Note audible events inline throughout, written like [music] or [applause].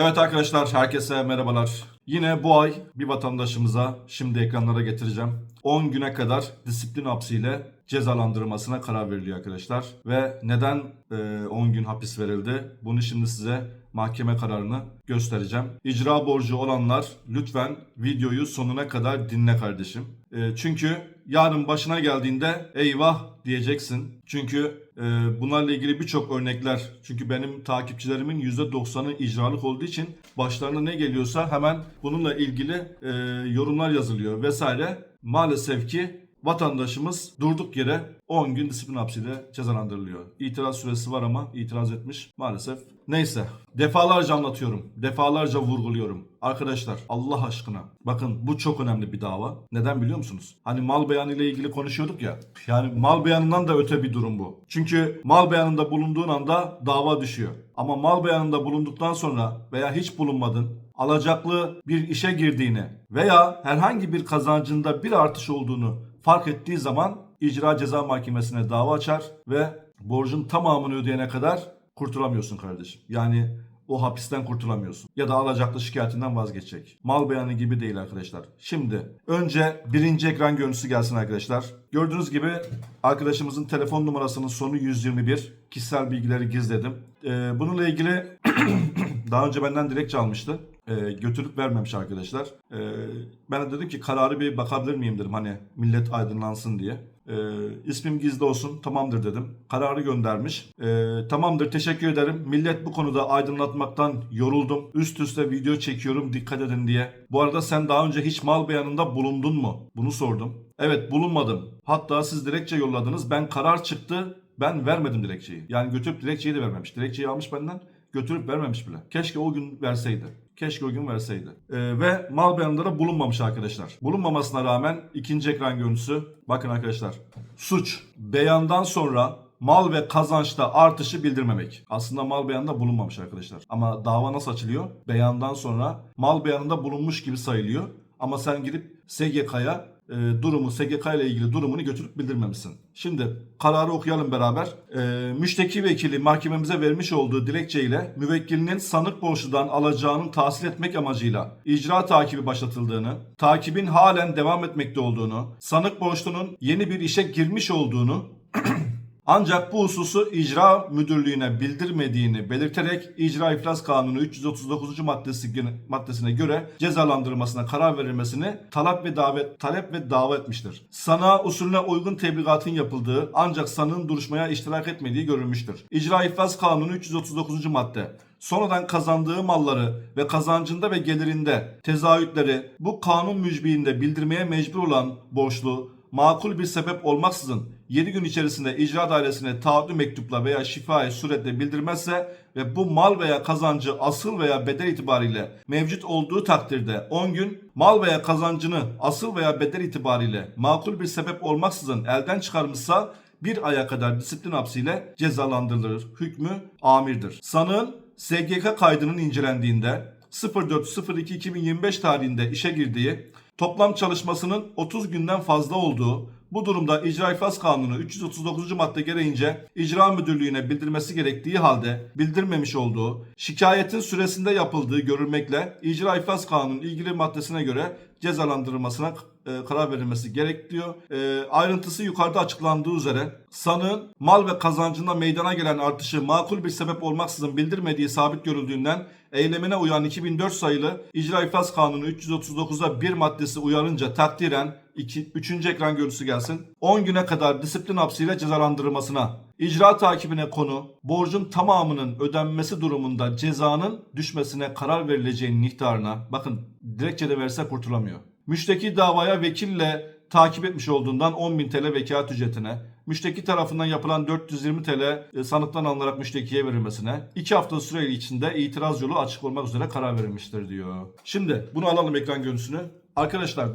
Evet arkadaşlar herkese merhabalar. Yine bu ay bir vatandaşımıza şimdi ekranlara getireceğim. 10 güne kadar disiplin hapsiyle cezalandırılmasına karar veriliyor arkadaşlar. Ve neden e, 10 gün hapis verildi? Bunu şimdi size mahkeme kararını göstereceğim. İcra borcu olanlar lütfen videoyu sonuna kadar dinle kardeşim. E, çünkü yarın başına geldiğinde eyvah diyeceksin. Çünkü e, bunlarla ilgili birçok örnekler. Çünkü benim takipçilerimin %90'ı icralık olduğu için başlarına ne geliyorsa hemen bununla ilgili e, yorumlar yazılıyor vesaire. Maalesef ki vatandaşımız durduk yere 10 gün disiplin hapsiyle cezalandırılıyor. İtiraz süresi var ama itiraz etmiş maalesef. Neyse defalarca anlatıyorum. Defalarca vurguluyorum. Arkadaşlar Allah aşkına bakın bu çok önemli bir dava. Neden biliyor musunuz? Hani mal beyanı ile ilgili konuşuyorduk ya. Yani mal beyanından da öte bir durum bu. Çünkü mal beyanında bulunduğun anda dava düşüyor. Ama mal beyanında bulunduktan sonra veya hiç bulunmadın alacaklı bir işe girdiğini veya herhangi bir kazancında bir artış olduğunu fark ettiği zaman icra ceza mahkemesine dava açar ve borcun tamamını ödeyene kadar kurtulamıyorsun kardeşim. Yani o hapisten kurtulamıyorsun. Ya da alacaklı şikayetinden vazgeçecek. Mal beyanı gibi değil arkadaşlar. Şimdi önce birinci ekran görüntüsü gelsin arkadaşlar. Gördüğünüz gibi arkadaşımızın telefon numarasının sonu 121. Kişisel bilgileri gizledim. Ee, bununla ilgili [clears throat] daha önce benden dilekçe almıştı. Ee, götürüp vermemiş arkadaşlar. Ee, ben de dedim ki kararı bir bakabilir miyim dedim hani millet aydınlansın diye. Ee, ismim gizli olsun tamamdır dedim. Kararı göndermiş. Ee, tamamdır teşekkür ederim. Millet bu konuda aydınlatmaktan yoruldum. Üst üste video çekiyorum dikkat edin diye. Bu arada sen daha önce hiç mal beyanında bulundun mu? Bunu sordum. Evet bulunmadım. Hatta siz dilekçe yolladınız. Ben karar çıktı. Ben vermedim dilekçeyi. Yani götürüp dilekçeyi de vermemiş. Dilekçeyi almış benden götürüp vermemiş bile. Keşke o gün verseydi. Keşke o gün verseydi. Ee, ve mal beyanında da bulunmamış arkadaşlar. Bulunmamasına rağmen ikinci ekran görüntüsü. Bakın arkadaşlar. Suç. Beyandan sonra mal ve kazançta artışı bildirmemek. Aslında mal beyanında bulunmamış arkadaşlar. Ama dava nasıl açılıyor? Beyandan sonra mal beyanında bulunmuş gibi sayılıyor. Ama sen gidip SGK'ya e, durumu, SGK ile ilgili durumunu götürüp bildirmemişsin. Şimdi kararı okuyalım beraber. E, müşteki vekili mahkememize vermiş olduğu dilekçe ile müvekkilinin sanık borçludan alacağını tahsil etmek amacıyla icra takibi başlatıldığını, takibin halen devam etmekte olduğunu, sanık borçlunun yeni bir işe girmiş olduğunu [clears throat] ancak bu hususu icra müdürlüğüne bildirmediğini belirterek icra iflas kanunu 339. maddesi maddesine göre cezalandırılmasına karar verilmesini talep ve davet talep ve dava etmiştir. Sana usulüne uygun tebligatın yapıldığı ancak sanığın duruşmaya iştirak etmediği görülmüştür. İcra iflas kanunu 339. madde sonradan kazandığı malları ve kazancında ve gelirinde tezahütleri bu kanun mücbirinde bildirmeye mecbur olan borçlu makul bir sebep olmaksızın 7 gün içerisinde icra dairesine taahhütlü mektupla veya şifai suretle bildirmezse ve bu mal veya kazancı asıl veya bedel itibariyle mevcut olduğu takdirde 10 gün mal veya kazancını asıl veya bedel itibariyle makul bir sebep olmaksızın elden çıkarmışsa bir aya kadar disiplin hapsiyle cezalandırılır. Hükmü amirdir. Sanığın SGK kaydının incelendiğinde 04.02.2025 tarihinde işe girdiği toplam çalışmasının 30 günden fazla olduğu bu durumda İcra İflas Kanunu 339. madde gereğince icra müdürlüğüne bildirmesi gerektiği halde bildirmemiş olduğu, şikayetin süresinde yapıldığı görülmekle İcra İflas Kanunu ilgili maddesine göre cezalandırılmasına e, karar verilmesi gerekiyor. E, ayrıntısı yukarıda açıklandığı üzere sanığın mal ve kazancında meydana gelen artışı makul bir sebep olmaksızın bildirmediği sabit görüldüğünden eylemine uyan 2004 sayılı İcra İflas Kanunu 339'da bir maddesi uyarınca takdiren 2, 3. ekran görüntüsü gelsin. 10 güne kadar disiplin hapsiyle cezalandırılmasına, icra takibine konu, borcun tamamının ödenmesi durumunda cezanın düşmesine karar verileceğinin ihtarına, bakın dilekçede verse kurtulamıyor. Müşteki davaya vekille takip etmiş olduğundan 10.000 TL vekalet ücretine, müşteki tarafından yapılan 420 TL e, sanıktan alınarak müştekiye verilmesine 2 hafta süre içinde itiraz yolu açık olmak üzere karar verilmiştir diyor. Şimdi bunu alalım ekran görüntüsünü. Arkadaşlar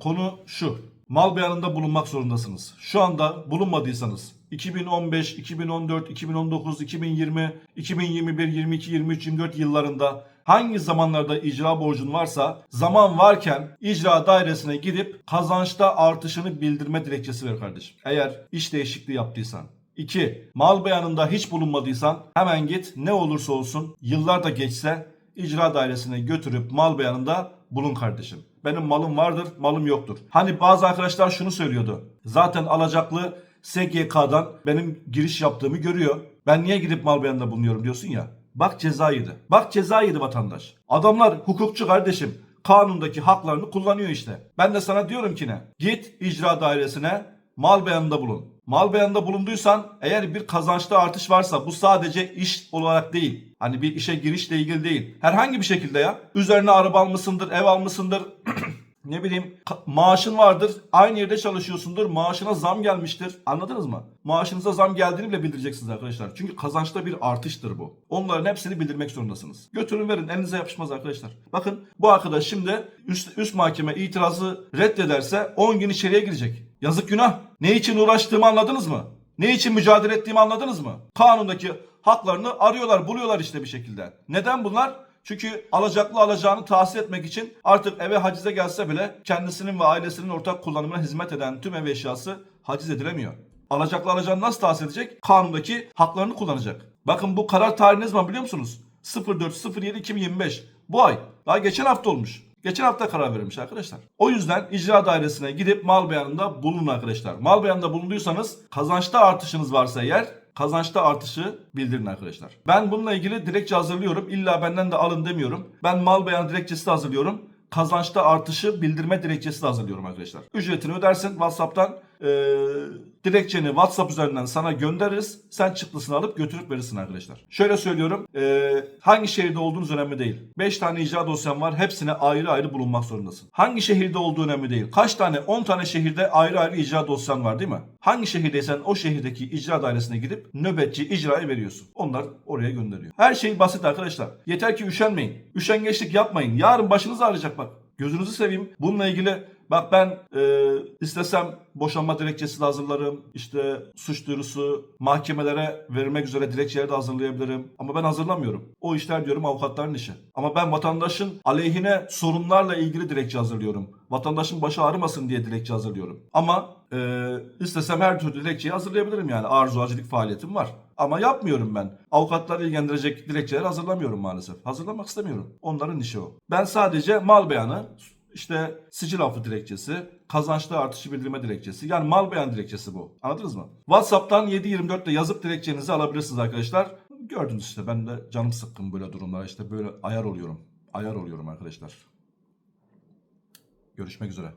konu şu. Mal beyanında bulunmak zorundasınız. Şu anda bulunmadıysanız 2015, 2014, 2019, 2020, 2021, 22, 23, 24 yıllarında hangi zamanlarda icra borcun varsa zaman varken icra dairesine gidip kazançta artışını bildirme dilekçesi ver kardeşim. Eğer iş değişikliği yaptıysan. 2. Mal beyanında hiç bulunmadıysan hemen git ne olursa olsun yıllar da geçse icra dairesine götürüp mal beyanında bulun kardeşim. Benim malım vardır, malım yoktur. Hani bazı arkadaşlar şunu söylüyordu. Zaten alacaklı SGK'dan benim giriş yaptığımı görüyor. Ben niye gidip mal beyanında bulunuyorum diyorsun ya. Bak ceza yedi. Bak ceza yedi vatandaş. Adamlar hukukçu kardeşim. Kanundaki haklarını kullanıyor işte. Ben de sana diyorum ki ne? Git icra dairesine mal beyanında bulun. Mal beyanında bulunduysan eğer bir kazançta artış varsa bu sadece iş olarak değil. Hani bir işe girişle ilgili değil. Herhangi bir şekilde ya. Üzerine araba almışsındır, ev almışsındır. [clears throat] ne bileyim maaşın vardır. Aynı yerde çalışıyorsundur. Maaşına zam gelmiştir. Anladınız mı? Maaşınıza zam geldiğini bile bildireceksiniz arkadaşlar. Çünkü kazançta bir artıştır bu. Onların hepsini bildirmek zorundasınız. Götürün verin. Elinize yapışmaz arkadaşlar. Bakın bu arkadaş şimdi üst, üst mahkeme itirazı reddederse 10 gün içeriye girecek. Yazık günah. Ne için uğraştığımı anladınız mı? Ne için mücadele ettiğimi anladınız mı? Kanundaki haklarını arıyorlar, buluyorlar işte bir şekilde. Neden bunlar? Çünkü alacaklı alacağını tahsil etmek için artık eve hacize gelse bile kendisinin ve ailesinin ortak kullanımına hizmet eden tüm ev eşyası haciz edilemiyor. Alacaklı alacağını nasıl tahsil edecek? Kanundaki haklarını kullanacak. Bakın bu karar tarihi ne zaman biliyor musunuz? 04.07.2025. Bu ay. Daha geçen hafta olmuş. Geçen hafta karar verilmiş arkadaşlar. O yüzden icra dairesine gidip mal beyanında bulunun arkadaşlar. Mal beyanında bulunduysanız kazançta artışınız varsa eğer kazançta artışı bildirin arkadaşlar. Ben bununla ilgili dilekçe hazırlıyorum. İlla benden de alın demiyorum. Ben mal beyanı dilekçesi de hazırlıyorum. Kazançta artışı bildirme dilekçesi de hazırlıyorum arkadaşlar. Ücretini ödersin WhatsApp'tan eee, dilekçeni WhatsApp üzerinden sana göndeririz. Sen çıktısını alıp götürüp verirsin arkadaşlar. Şöyle söylüyorum. eee, hangi şehirde olduğunuz önemli değil. 5 tane icra dosyan var. Hepsine ayrı ayrı bulunmak zorundasın. Hangi şehirde olduğu önemli değil. Kaç tane? 10 tane şehirde ayrı ayrı icra dosyan var değil mi? Hangi şehirdeysen o şehirdeki icra dairesine gidip nöbetçi icrayı veriyorsun. Onlar oraya gönderiyor. Her şey basit arkadaşlar. Yeter ki üşenmeyin. Üşengeçlik yapmayın. Yarın başınız ağrıyacak bak. Gözünüzü seveyim. Bununla ilgili bak ben e, istesem boşanma dilekçesi de hazırlarım. İşte suç duyurusu mahkemelere verilmek üzere dilekçeleri de hazırlayabilirim. Ama ben hazırlamıyorum. O işler diyorum avukatların işi. Ama ben vatandaşın aleyhine sorunlarla ilgili dilekçe hazırlıyorum. Vatandaşın başı ağrımasın diye dilekçe hazırlıyorum. Ama e, istesem her türlü dilekçeyi hazırlayabilirim yani. Arzu acilik faaliyetim var. Ama yapmıyorum ben. Avukatları ilgilendirecek dilekçeler hazırlamıyorum maalesef. Hazırlamak istemiyorum. Onların işi o. Ben sadece mal beyanı, işte sicil affı dilekçesi, kazançlı artışı bildirme dilekçesi. Yani mal beyan dilekçesi bu. Anladınız mı? WhatsApp'tan 724'te yazıp dilekçenizi alabilirsiniz arkadaşlar. Gördünüz işte ben de canım sıkkın böyle durumlara işte böyle ayar oluyorum. Ayar oluyorum arkadaşlar. Görüşmek üzere.